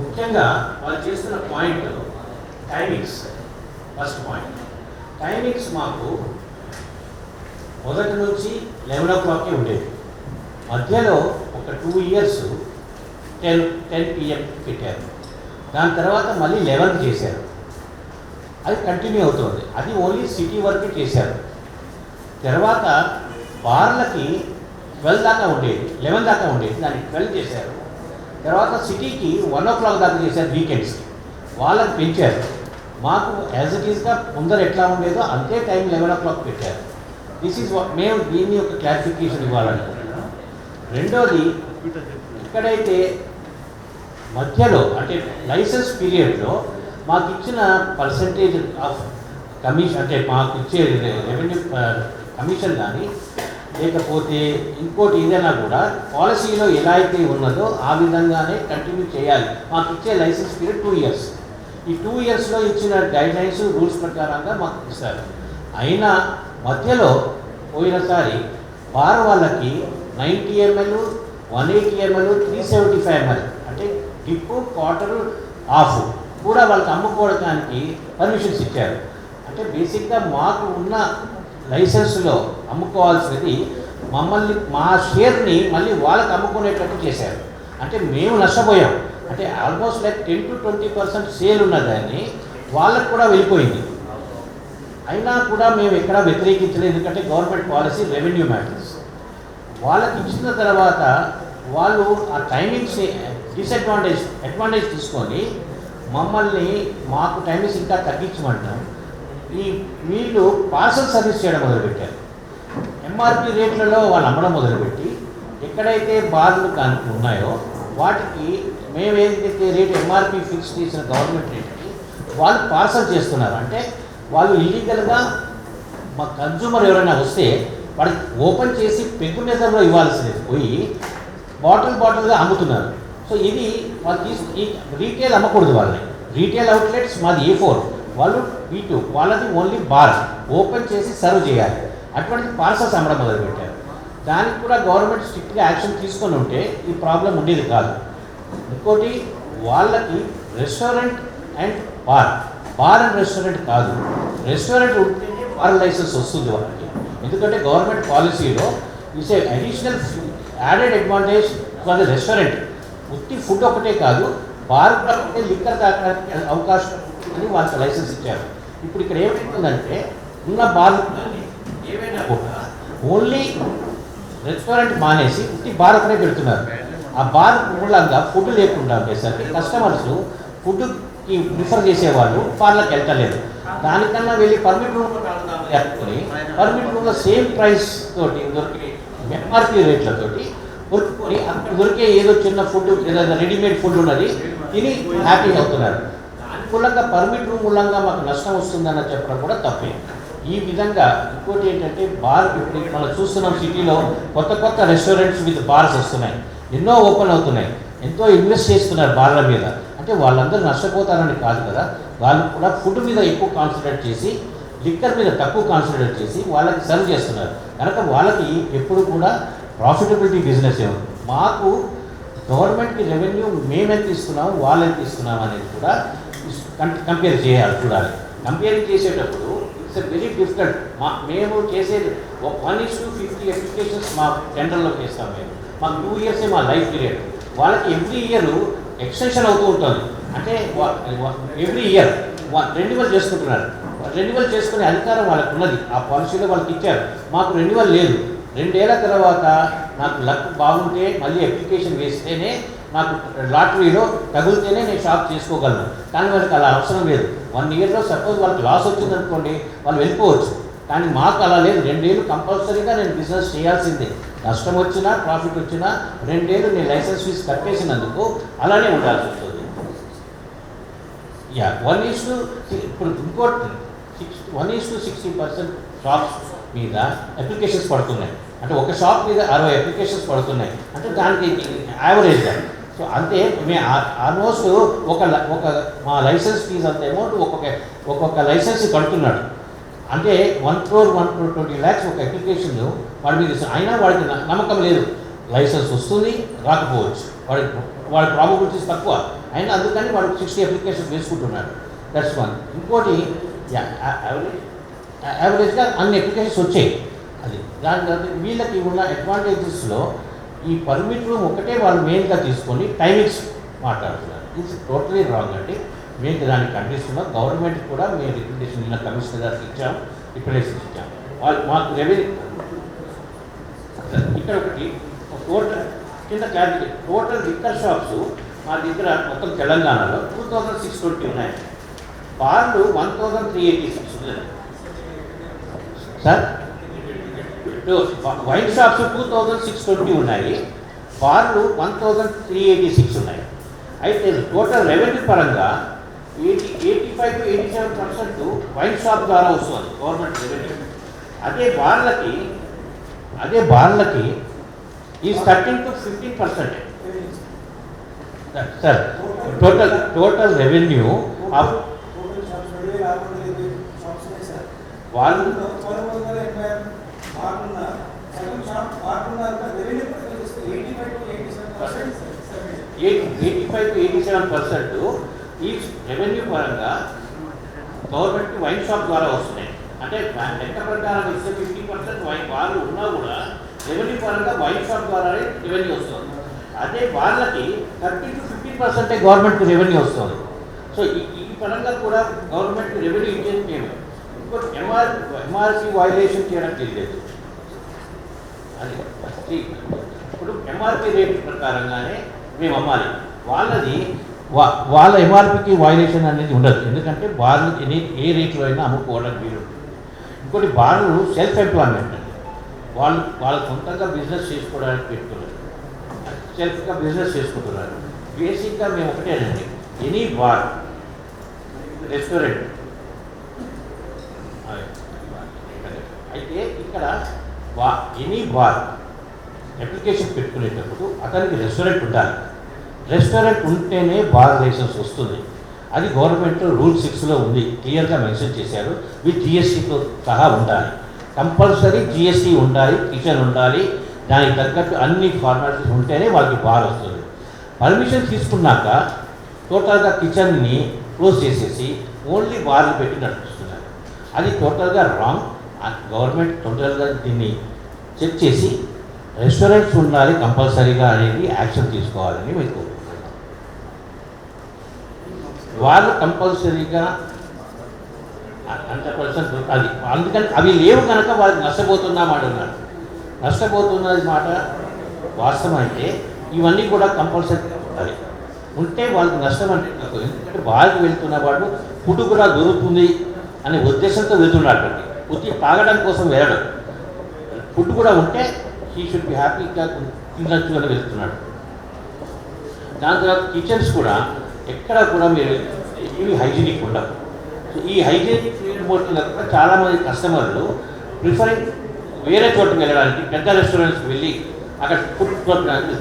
ముఖ్యంగా వాళ్ళు చేస్తున్న point timings first point timings మాకు మొదటి నుంచి లెవెన్ ఓ క్లాక్కి ఉండేది. మధ్యలో ఒక two years ten ten PM పెట్టారు. దాని తర్వాత మళ్ళీ లెవెన్ చేశారు. అది కంటిన్యూ అవుతుంది. అది ఓన్లీ సిటీ వరకే చేశారు. తర్వాత బార్లకి ట్వెల్వ్ దాకా ఉండేది. లెవెన్ దాకా ఉండేది. దాన్ని ట్వెల్వ్ చేశారు. తర్వాత సిటీకి వన్ ఓ క్లాక్ దాకా చేశారు వీకెండ్స్. వాళ్ళకి పెంచారు. మాకు యాజ్ ఇట్ ఈస్గా ముందర ఎట్లా ఉండేదో అంతే టైం లెవెన్ ఓ క్లాక్ పెట్టారు దిస్ ఈజ్ మేము దీన్ని ఒక క్లారిఫికేషన్ ఇవ్వాలనుకుంటున్నాం రెండోది ఎక్కడైతే మధ్యలో అంటే లైసెన్స్ పీరియడ్లో మాకు ఇచ్చిన పర్సంటేజ్ ఆఫ్ కమిషన్ అంటే మాకు ఇచ్చే రెవెన్యూ కమిషన్ కానీ లేకపోతే ఇంకోటి ఏదైనా కూడా పాలసీలో ఎలా అయితే ఉన్నదో ఆ విధంగానే కంటిన్యూ చేయాలి. మాకు ఇచ్చే లైసెన్స్ పీరియడ్ టూ ఇయర్స్. ఈ టూ ఇయర్స్లో ఇచ్చిన గైడ్లైన్స్ రూల్స్ ప్రకారంగా మాకు ఇస్తారు. అయినా మధ్యలో పోయినసారి బార్ వాళ్ళకి ninety ML one eighty ML three seventy five ML అంటే డిప్పు క్వార్టర్ ఆఫ్ కూడా వాళ్ళకి అమ్ముకోవడానికి పర్మిషన్స్ ఇచ్చారు. అంటే బేసిక్గా మాకు ఉన్న లైసెన్స్లో అమ్ముకోవాల్సినది మమ్మల్ని మా షేర్ని మళ్ళీ వాళ్ళకి అమ్ముకునేటట్టు చేశారు. అంటే మేము నష్టపోయాం. అంటే almost like ten to twenty percent sale ఉన్నదాన్ని వాళ్ళకు కూడా వెళ్ళిపోయింది. అయినా కూడా మేము ఎక్కడా వ్యతిరేకించలేదు. ఎందుకంటే గవర్నమెంట్ పాలసీ రెవెన్యూ మ్యాటర్స్. వాళ్ళకి ఇచ్చిన తర్వాత వాళ్ళు ఆ టైమింగ్స్ని డిసడ్వాంటేజ్ అడ్వాంటేజ్ తీసుకొని మమ్మల్ని మాకు టైమింగ్స్ ఇంకా తగ్గించమంటాం ఈ వీళ్ళు పార్సల్ సర్వీస్ చేయడం మొదలుపెట్టారు. ఎంఆర్పి రేట్లలో వాళ్ళు అమ్మడం మొదలుపెట్టి ఎక్కడైతే బార్లు కానీ ఉన్నాయో వాటికి మేము ఏదైతే రేట్ ఎంఆర్పి ఫిక్స్ చేసిన గవర్నమెంట్ రేట్కి వాళ్ళు పార్సల్ చేస్తున్నారు. అంటే వాళ్ళు ఇల్లీగల్గా మా కన్జ్యూమర్ ఎవరైనా వస్తే వాడికి ఓపెన్ చేసి పెగ్గు మెజర్లో ఇవ్వాల్సింది. పోయి బాటిల్ బాటిల్గా అమ్ముతున్నారు. సో ఇది వాళ్ళు తీసుకు ఈ రీటైల్ అమ్మకూడదు వాళ్ళని. రీటైల్ అవుట్లెట్స్ మాది ఏ ఫోర్ వాళ్ళు వీటు వాళ్ళది ఓన్లీ బార్ ఓపెన్ చేసి సర్వ్ చేయాలి. అటువంటి పార్సల్స్ అమ్మడం మొదలుపెట్టారు. దానికి కూడా గవర్నమెంట్ స్ట్రిక్ట్గా యాక్షన్ తీసుకొని ఉంటే ఈ ప్రాబ్లం ఉండేది కాదు. ఇంకోటి వాళ్ళకి restaurant and bar bar and restaurant కాదు. రెస్టారెంట్ ఉంటేనే బార్ లైసెన్స్ వస్తుంది వాళ్ళకి. ఎందుకంటే గవర్నమెంట్ పాలసీలో it's a additional added advantage for the restaurant ఉత్తి ఫుడ్ ఒకటే కాదు బార్ కూడా ఒకటే లిక్కర్ తాగడానికి అవకాశం అని వాళ్ళకి లైసెన్స్ ఇచ్చారు. ఇప్పుడు ఇక్కడ ఏమైందంటే ఉన్న బాధితులని ఏమైనా ఓన్లీ రెస్టారెంట్ మానేసి ఉట్టి భారత్నే పెడుతున్నారు. ఆ భారత్ మూలంగా ఫుడ్ లేకుండా ఉండేసరికి కస్టమర్స్ ఫుడ్కి ప్రిఫర్ చేసేవాళ్ళు బార్లకు వెళ్తలేదు దానికన్నా వెళ్ళి పర్మిట్ రూమ్ ఎత్తుకొని పర్మిట్ రూమ్లో సేమ్ ప్రైస్ తోటి దొరికే ఎంఆర్పి రేట్లతోటి దొరుకుని దొరికే ఏదో చిన్న ఫుడ్ ఏదైనా రెడీమేడ్ ఫుడ్ ఉన్నది తిని హ్యాపీ అవుతున్నారు. మూలంగా పర్మిట్ రూమ్ మూలంగా మాకు నష్టం వస్తుందని చెప్పడం కూడా తప్పే. ఈ విధంగా ఇంకోటి ఏంటంటే బార్ ఇప్పుడు మనం చూస్తున్నాం సిటీలో కొత్త కొత్త రెస్టారెంట్స్ విత్ బార్స్ వస్తున్నాయి. ఎన్నో ఓపెన్ అవుతున్నాయి. ఎంతో ఇన్వెస్ట్ చేస్తున్నారు బార్ల మీద. అంటే వాళ్ళందరూ నష్టపోతారని కాదు కదా. వాళ్ళు కూడా ఫుడ్ మీద ఎక్కువ కాన్సన్ట్రేట్ చేసి లిక్కర్ మీద తక్కువ కాన్సన్ట్రేట్ చేసి వాళ్ళకి సర్వ్ చేస్తున్నారు. కనుక వాళ్ళకి ఎప్పుడు కూడా ప్రాఫిటబిలిటీ బిజినెస్ ఏమో మాకు గవర్నమెంట్కి రెవెన్యూ మేమెంత ఎంత ఇస్తున్నాం వాళ్ళు ఎంత ఇస్తున్నాం అనేది కూడా కంపేర్ చేయాలి చూడాలి. కంపేర్ చేసేటప్పుడు ఇట్స్ ఎ వెరీ డిఫికల్ట్ మా మేము చేసేది ఒక one is to fifty applications మా టెండర్లో చేస్తాం మేము. మాకు టూ ఇయర్సే మా లైఫ్ పీరియడ్ వాళ్ళకి ఎవ్రీ ఇయర్ ఎక్స్టెన్షన్ అవుతూ ఉంటుంది. అంటే ఎవ్రీ ఇయర్ రెన్యువల్ చేసుకుంటున్నారు. రెన్యువల్ చేసుకునే అధికారం వాళ్ళకు ఉన్నది. ఆ పాలసీలో వాళ్ళకి ఇచ్చారు. మాకు రెన్యువల్ లేదు. రెండేళ్ళ తర్వాత నాకు లక్ బాగుంటే మళ్ళీ అప్లికేషన్ వేస్తేనే నాకు లాటరీలో తగిలితేనే నేను షాప్ చేసుకోగలను. కానీ వాళ్ళకి అలా అవసరం లేదు. వన్ ఇయర్లో సపోజ్ వాళ్ళకి లాస్ వచ్చిందనుకోండి వాళ్ళు వెళ్ళిపోవచ్చు. కానీ మాకు అలా లేదు. రెండేళ్ళు కంపల్సరీగా నేను బిజినెస్ చేయాల్సిందే. నష్టం వచ్చినా ప్రాఫిట్ వచ్చినా రెండేళ్ళు నేను లైసెన్స్ ఫీజు కట్టేసినందుకు అలానే ఉండాల్సి వస్తుంది. యా వన్ ఈస్ టు ఇప్పుడు ఇంకోటి six one is to sixty percent shops మీద అప్లికేషన్స్ పడుతున్నాయి. అంటే ఒక షాప్ మీద అరవై అప్లికేషన్స్ పడుతున్నాయి. అంటే దానికి యావరేజ్గా సో అంతే మే ఆల్మోస్ట్ ఒక ఒక మా లైసెన్స్ ఫీజు అంత అమౌంట్ ఒక్కొక్క ఒక్కొక్క లైసెన్స్ కడుతున్నాడు. అంటే one crore one crore twenty lakhs ఒక అప్లికేషన్ వాడి మీద అయినా వాడికి నమ్మకం లేదు. లైసెన్స్ వస్తుంది రాకపోవచ్చు. వాడి వాడి ప్రాబబిలిటీస్ తక్కువ. అయినా అందుకని వాడు సిక్స్టీ అప్లికేషన్ వేసుకుంటున్నాడు. దట్స్ వన్ ఇంకోటి యావరేజ్గా అన్ని అప్లికేషన్స్ వచ్చాయి. అది దాని తర్వాత వీళ్ళకి ఉన్న అడ్వాంటేజెస్లో ఈ పర్మిట్ రూమ్ ఒకటే వాళ్ళు మెయిన్గా తీసుకొని టైమింగ్స్ మాట్లాడుతున్నారు. ఇది టోటలీ రాంగ్ అండి. మేము దానికి ఖండిస్తున్నాం. గవర్నమెంట్ కూడా మేము రికమెండేషన్ నిన్న కమిషనర్ గారికి ఇచ్చాం. రిప్రజెంటేషన్ ఇచ్చాం వాళ్ళు మాకు రెవెన్యూ ఇక్కడ ఒకటి టోటల్ కింద క్లారిటీ టోటల్ లిక్కర్ షాప్స్ మా దగ్గర మొత్తం తెలంగాణలో టూ థౌజండ్ సిక్స్ ట్వంటీ ఉన్నాయి. బార్లు one thousand three eighty six ఉన్నాయి. Sir? Wine shops two thousand six twenty ఉన్నాయి బార్లు one thousand three eighty six ఉన్నాయి అయితే టోటల్ రెవెన్యూ పరంగా eighty eighty five to eighty seven percent wine shop ద్వారా వస్తుంది గవర్నమెంట్ రెవెన్యూ అదే బార్లకి అదే బార్లకి ఈ thirteen to fifteen percent sir total total revenue వాళ్ళు పదమూడు షాప్ రెవెన్యూ పరంగా eighty five to eighty seven percent eighty eighty five to eighty seven percent ఈ రెవెన్యూ పరంగా గవర్నమెంట్ వైన్ షాప్ ద్వారా వస్తున్నాయి. అంటే లెక్క ప్రకారం ఇస్తే ఫిఫ్టీ పర్సెంట్ వైన్ వాళ్ళు ఉన్నా కూడా రెవెన్యూ పరంగా వైన్ షాప్ ద్వారానే రెవెన్యూ వస్తుంది. అదే వాళ్ళకి థర్టీ టు ఫిఫ్టీ పర్సెంటే గవర్నమెంట్ రెవెన్యూ వస్తుంది. సో ఈ ఈ పరంగా కూడా గవర్నమెంట్ రెవెన్యూ ఇచ్చేది మేము ఎంఆర్ ఎంఆర్సీ వైలేషన్ చేయడం తెలియదు అది ఫస్ట్ ఇప్పుడు ఎంఆర్పి రేట్ ప్రకారంగానే మేము అమ్మాలి. వాళ్ళది వా వాళ్ళ ఎంఆర్పికి వైలేషన్ అనేది ఉండదు. ఎందుకంటే బార్లు ఎనీ ఏ రేట్లో అయినా అమ్ముకోవడానికి వీలు. ఇంకోటి బార్లు సెల్ఫ్ ఎంప్లాయ్మెంట్ అండి. వాళ్ళు వాళ్ళ సొంతంగా బిజినెస్ చేసుకోవడానికి పెట్టుకున్నారు సెల్ఫ్గా బిజినెస్ చేసుకుంటున్నారు. బేసిక్గా మేము ఒకటేనండి. ఎనీ బార్ రెస్టారెంట్ అయితే ఇక్కడ వా ఎనీ వార్ అప్లికేషన్ పెట్టుకునేటప్పుడు అతనికి రెస్టారెంట్ ఉండాలి. రెస్టారెంట్ ఉంటేనే బార్ లైసెన్స్ వస్తుంది. అది గవర్నమెంట్ రూల్ సిక్స్లో ఉంది. క్లియర్గా మెన్షన్ చేశారు. విత్ జిఎస్టీతో సహా ఉండాలి. కంపల్సరీ జిఎస్టీ ఉండాలి కిచెన్ ఉండాలి. దానికి తగ్గట్టు అన్ని ఫార్మాలిటీస్ ఉంటేనే వాళ్ళకి బార్ వస్తుంది. పర్మిషన్ తీసుకున్నాక టోటల్గా కిచెన్ని క్లోజ్ చేసేసి ఓన్లీ బార్లు పెట్టినట్టు అది టోటల్గా రాంగ్. గవర్నమెంట్ టోటల్గా దీన్ని చెక్ చేసి రెస్టారెంట్స్ ఉండాలి కంపల్సరీగా అనేది యాక్షన్ తీసుకోవాలని మేము కోరుకుంటున్నాం. వాళ్ళు కంపల్సరీగా హండ్రెడ్ పర్సెంట్ అది అందుకని అవి లేవు కనుక వాళ్ళకి మాట ఉన్నారు నష్టపోతున్నది మాట వాస్తవం అయితే ఇవన్నీ కూడా కంపల్సరీ ఉండాలి ఉంటే వాళ్ళకి నష్టం అంటే ఎందుకంటే వాళ్ళకి వెళ్తున్న వాడు ఫుడ్ కూడా దొరుకుతుంది. అనే ఉద్దేశంతో వెళ్తున్నాడు ఉత్తి తాగడం కోసం వెళ్ళడం. ఫుడ్ కూడా ఉంటే హీ షుడ్ బి హ్యాపీగా తినచ్చు అని వెళ్తున్నాడు. దాని తర్వాత కిచెన్స్ కూడా ఎక్కడ కూడా మీరు ఇవి హైజీనిక్ ఉండవు. సో ఈ హైజీనిక్ ఫీల్డ్ కూడా చాలామంది కస్టమర్లు ప్రిఫరింగ్ వేరే చోటుకి వెళ్ళడానికి పెద్ద రెస్టారెంట్స్కి వెళ్ళి అక్కడ ఫుడ్ కొట్టడానికి